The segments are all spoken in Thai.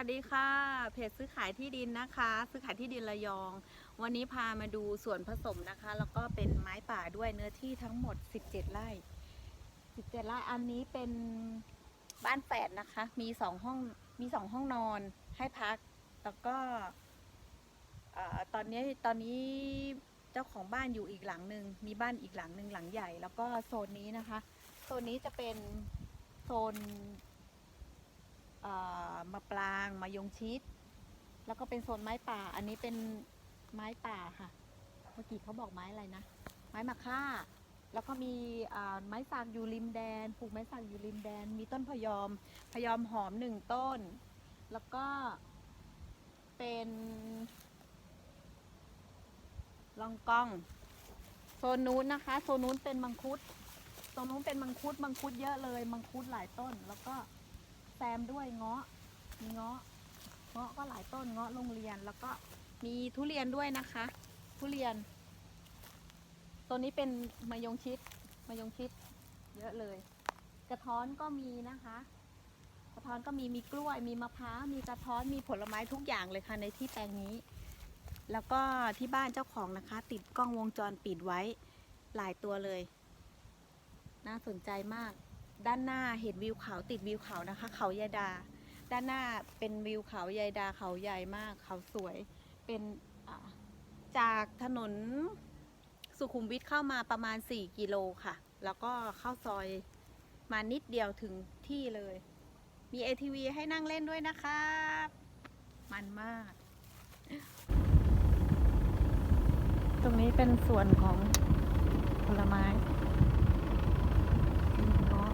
วัสดีค่ะ เพจซื้อขายที่ดินนะคะ ซื้อขายที่ดินระยอง วันนี้พามาดูส่วนผสมนะคะ แล้วก็เป็นไม้ป่าด้วยเนื้อที่ทั้งหมด 17 ไร่ 17 ไร่อันนี้เป็นบ้านแฝดนะคะ มีสองห้องมีสองห้องนอนให้พัก แล้วก็ตอนนี้ตอนนี้เจ้าของบ้านอยู่อีกหลังหนึ่งมีบ้านอีกหลังหนึ่งหลังใหญ่ แล้วก็โซนนี้นะคะ โซนนี้จะเป็นโซน มะปรางมายงชิด แล้วก็เป็นโซนไม้ป่า อันนี้เป็นไม้ป่าค่ะ เมื่อกี้เขาบอกไม้อะไรนะ ไม้มะค่า แล้วก็มีไม้สักอยู่ริมแดนปลูกไม้สักอยู่ริมแดน มีต้นพยอม พยอมหอมหนึ่งต้น แล้วก็เป็นลองกอง โซนนู้นนะคะ โซนนู้นเป็นมังคุด ตรงนู้นเป็นมังคุด มังคุดเยอะเลย มังคุดหลายต้น แล้วก็ แซมด้วยเงาะมีเงาะเงาะก็หลายต้นเงาะโรงเรียนแล้วก็มีทุเรียนด้วยนะคะ ทุเรียน ตัวนี้เป็นมายงชิดมายงชิด เยอะเลย กระท้อนก็มีนะคะ กระท้อนก็มีมีกล้วย มีมะพร้าวมีกระท้อนมีผลไม้ทุกอย่างเลยค่ะในที่แปลงนี้ แล้วก็ที่บ้านเจ้าของนะคะ ติดกล้องวงจรปิดไว้หลายตัวเลย น่าสนใจมาก ด้านหน้าเห็นวิวเขาติดวิวเขานะคะ เขายายดา ด้านหน้าเป็นวิวเขายายดาเขาใหญ่มาก เขาสวยเป็นจากถนนสุขุมวิทเข้ามาประมาณ 4 กิโลค่ะ แล้วก็เข้าซอยมานิดเดียวถึงที่เลย มี ATV ให้นั่งเล่นด้วยนะครับ มันมาก ตรงนี้เป็นส่วนของผลไม้เงาะ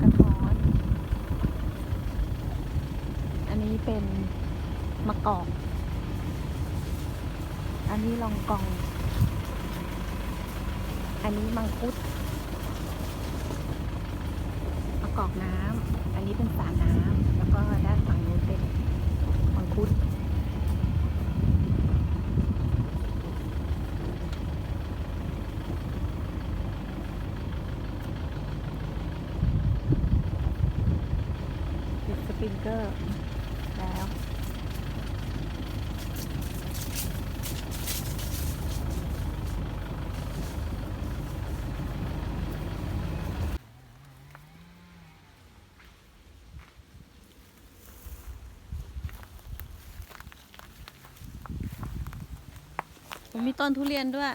กระท้อน อันนี้ เป็นมะกอก อันนี้ลองกอง อันนี้มังคุดมะกอกน้ำ อันนี้เป็นสาน้ำ แล้วก็ด้านฝั่งนู้นเป็นมังคุดติดสปริงเกอร์แล้ว มีต้นทุเรียนด้วย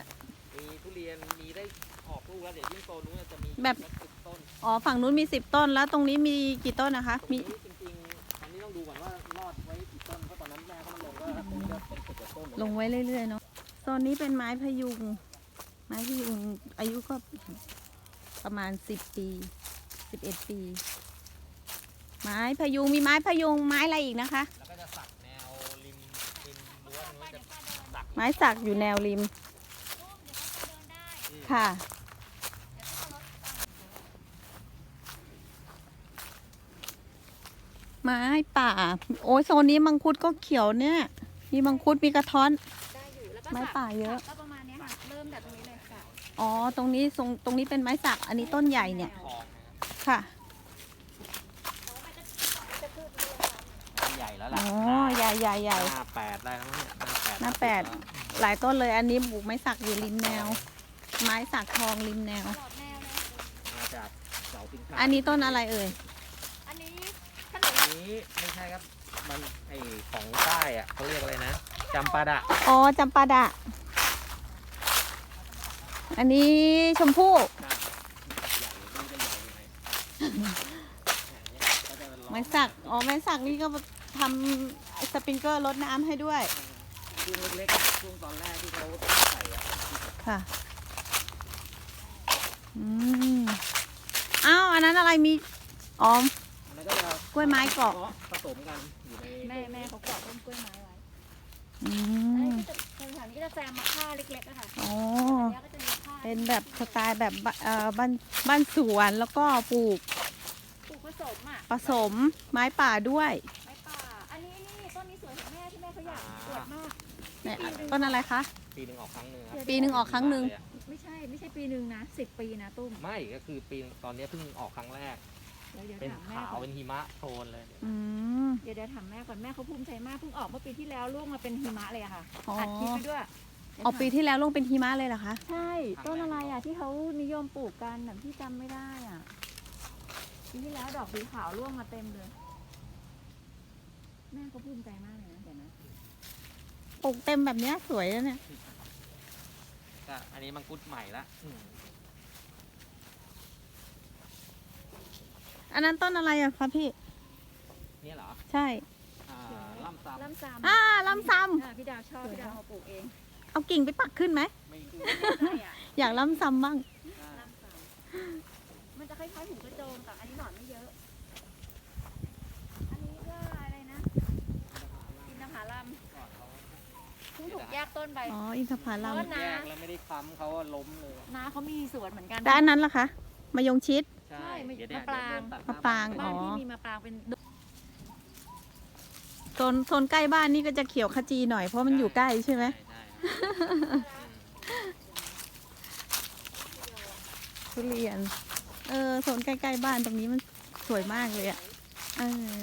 มีทุเรียนมีได้ออกลูกแล้วเดี๋ยวยิ่งโตนู้นจะมีแบบสักสิบต้นอ๋อ ฝั่งนู้นมีสิบต้นแล้ว ตรงนี้มีกี่ต้นนะคะ ตรงมี นี้จริงๆตอนนี้ต้องดูก่อนว่ารอดไว้กี่ต้นเพราะตอนนั้นแม่เขามาลงก็คงจะเป็นสิบกว่าต้นลงไว้เรื่อยๆเนาะโซนนี้เป็นไม้พะยุง ไม้พะยุงอายุก็ประมาณสิบปีสิบเอ็ดปี ไม้พะยุงมีไม้พะยุงไม้อะไรอีกนะคะแล้วก็จะสักแนวริมริมรั้วนู้นจะสัก ไม้สักอยู่แนวริมอืมค่ะ ไม้ป่า โอ้ยโซนนี้มังคุดก็เขียวเนี่ย มีมังคุดมีกระท้อน ได้อยู่แล้วก็ไม้สักป่าเยอะสักก็ประมาณเนี้ยค่ะ เริ่มจากตรงนี้เลยค่ะอ๋อ ตรงนี้ตรงตรงนี้เป็นไม้สัก อันนี้ต้นใหญ่เนี่ยคลองนะครับค่ะต้นใหญ่แล้วล่ะอ๋อ ใหญ่ใหญ่ใหญ่หน้าแปดได้แล้วเนี่ยหน้าแปด หน้าแปดหลายต้นเลยอันนี้ปลูกไม้สักอยู่ริมแนว ไม้สักทองริมแนวตลอดแนวเลยมาจากเสาสินค้าอันนี้ต้นอะไรเอ่ย อันนี้ขนมอันนี้ไม่ใช่ครับ มันไอของใต้อะเขาเรียกอะไรนะจำปาดะอ๋อจำปาดะ อันนี้ชมพู่ใช่ใหญ่ไม่ได้ใหญ่ยังไงเนี่ยก็จะเป็นล้อไม้สัก อ๋อไม้สักนี่ก็ทำสปริงเกอร์ลดน้ำให้ด้วย ช่วงเล็กๆช่วงตอนแรกที่เขาใส่อะค่ะ อืมอ้าวอันนั้นอะไรมีอ๋ออันนั้นก็จะกล้วยไม้เกาะผสมกันอยู่ในแม่แม่เขาเกาะต้นกล้วยไม้ไว้อือันมนี้ก็จะแถวๆนี้ก็จะแซมมาค่าเล็กๆอะค่ะอ๋ออันนี้ก็จะมีค่าเป็นแบบสไตล์แบบบเอ่อบ้านบ้านสวนแล้วก็ปลูกปลูกผสมอะผสมไม้ป่าด้วย ไม้ป่า อันนี้นี่ต้นนี้สวยของแม่ที่แม่เขาอยากอวดมาก เนี่ยต้นอะไรคะ ปีหนึ่งออกครั้งหนึ่งครับปีหนึ่งออกครั้งหนึ่ง ไม่ใช่ไม่ใช่ปีหนึ่งนะสิบปีนะตุ้มไม่ก็คือปีตอนนี้เพิ่งออกครั้งแรก เดี๋ยวเดี๋ยวเป็นถามแม่ขาวก่อนเป็นหิมะโทนเลย อืม เดี๋ยวเดี๋ยวถามแม่ก่อนแม่เขาภูมิใจมากเพิ่งออกเมื่อปีที่แล้วล่วงมาเป็นหิมะเลยอะค่ะอ๋ออัดคลิปไปด้วยเอาปีที่แล้วลงเป็นหิมะเลยเหรอคะ ใช่ต้นอะไรอะที่เขานิยมปลูกกันแบบที่จำไม่ได้อะปีที่แล้วดอกสีขาวร่วงมาเต็มเลย แม่เขาภูมิใจมากเลยนะเดี๋ยวนะ ปลูกเต็มแบบเนี้ยสวยแล้วเนี่ยก็อันนี้มังคุดใหม่ละอืมอันนั้นต้นอะไรอะคะพี่ เนี่ยเหรอใช่ อ่าล่ำซ้ล่ำซามอ่าลำซ้อะพี่ดาวชอบพี่ดาวเอาปลูกเองำเอากิ่งไปปักขึ้นไหม ไม่ใช่อะอยากลำซ้ำบ้างล่ำซามมันจะคล้ายๆหูกระโจมแต่อันนี้หนอนไม่เยอะ อันนี้ก็อะไรนะอินทผลัมก่อนเขา เพิ่งถูกแยกต้นไปอ๋อ อินทผลัมเพราะว่าแยกแล้วไม่ได้ค้ำเขาล้มเลยน้าเขามีสวนเหมือนกันแล้วอันนั้นล่ะคะ มายงชิด ใช่ใช่ไม่เดี๋ยวเนี่ยมะปรางเดี๋ยวเดินตัดหน้มะปราง บ้นบ้านอ๋อที่มีมะปรางเป็นโซนโซนใกล้บ้านนี่ก็จะเขียวขจีหน่อยเพราะมันอยู่ใกล้ใช่ไหม ใช่ทุเรียน เออโซนใกล้ๆบ้านตรงนี้มันสวยมากเลยอะเออ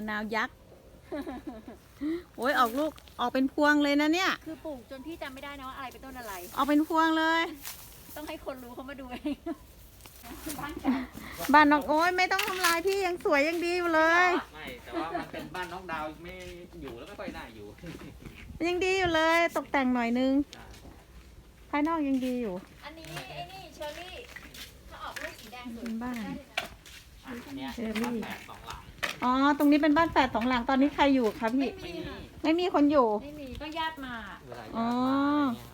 ะนาวยักษ์ โอ้ยออกลูกออกเป็นพวงเลยนะเนี่ย คือปลูกจนพี่จำไม่ได้นะว่าอะไรเป็นต้นอะไร ออกเป็นพวงเลย ต้องให้คนรู้เขามาดูเองบ้านน้องโอ้ยไม่ต้องทำลายพี่ยังสวยยังดีอยู่เลย ไม่แต่ว่ามันเป็นบ้านน้องดาวไม่อยู่แล้วไม่ค่อยน่าอยู่ ยังดีอยู่เลย ตกแต่งหน่อยนึง ภายนอกยังดีอยู่ อันนี้ไอ้นี่เชอร์รี่ถ้าออกลูกสีแดงสวยเป็นบ้านได้เลยนะอันเนี้ยเชอรี่แปดสองหลัง อ๋อ ตรงนี้เป็นบ้านแฝดสองหลังตอนนี้ใครอยู่คะพี่ ไม่มีค่ะไม่มีคนอยู่ ไม่มีก็ญาติมา เวลาอ๋ย้าอยมาเนี่ย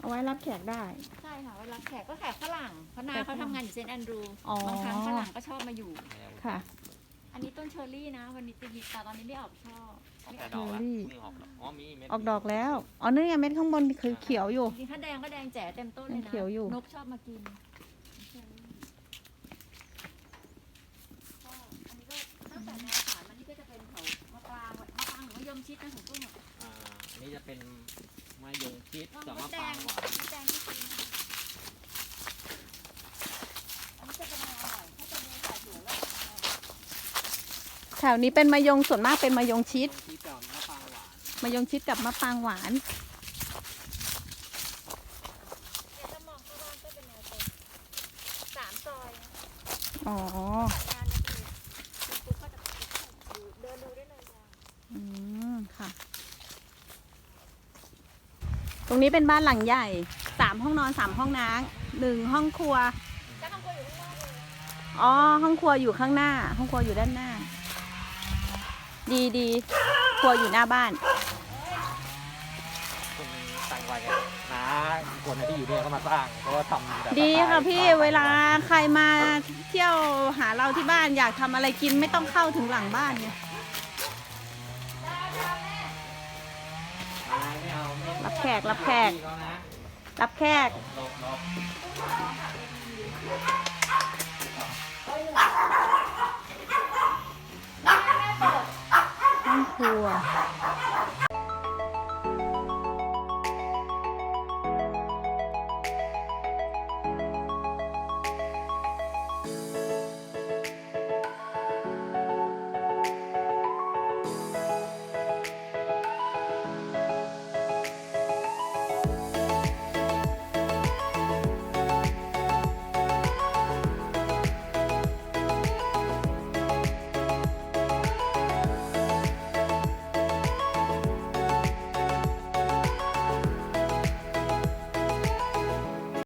เอาไว้รับแขกได้ ใช่ค่ะเวลาแขกก็แขกฝรั่งเพราะนาแขกฝรั่เขางทำงานอยู่เซนต์แอนดรูอ๋อ บางครั้งฝรั่งก็ชอบมาอยู่แนวค่ะ อันนี้ต้นเชอร์รี่นะ วันนี้จะหยิบแต่ตอนนี้ไม่ออกช่อไม่อแต่อกดอกละเชอรี่เพิ่งออกดอกอ๋อมีเม็ดออกดอกแล้ว อ๋อนี่ไงเม็ดข้างบนคือเขียวอยู่ จริงๆถ้าแดงก็แดงแจ๋เต็มต้นเลยนะเขียวอยู่ นกชอบมากินเชอรี่ก็อันนี้ก็ตั้งแต่แนวสารมันนี่ก็จะเป็นแถวมะปรางมะปรางหรือว่า ยมชิดนะของตุ้มอะอ่าอันนี้จะเป็นมะยงชิดลองกับมมะดแดปรางงหวานมดแดงที่กินค่ะอันนี้จะเป็นแนวอร่อยถ้าจะดูสายหัวแล้วแถวนี้เป็นมะยงส่วนมากเป็นมะยงชิดมะยงชิดกับมะปรางหวานมะยงชิดกับมะปรางหวานเดี๋ยวถ้ามองเข้าบ้านก็เป็นแนวตรงสามซอยนะอ๋อ งานนี้คือคุณตุ๊กก็จะดูเดินดูได้เลยจ้ะ อืม ค่ะ ตรงนี้เป็นบ้านหลังใหญ่สามห้องนอนสามห้องน้ำหนึ่งห้องครัวจะทำตัวอยู่ข้างนอกเลยอ๋อ ห้องครัวอยู่ข้างหน้า ห้องครัวอยู่ด้านหน้า ดีดี ครัวอยู่หน้าบ้านคุณสั่งไว้ไงนะคนที่อยู่เนี่ยก็มาสร้างเพราะว่าทำแบบดีค่ะสไตล์พี่บ้นเวลาใครมาเที่ยวหาเราที่บ้านอยากทำอะไรกินไม่ต้องเข้าถึงหลังบ้านไงไกรับแขกพี่เขานะรับแขกลบลบห้องครัว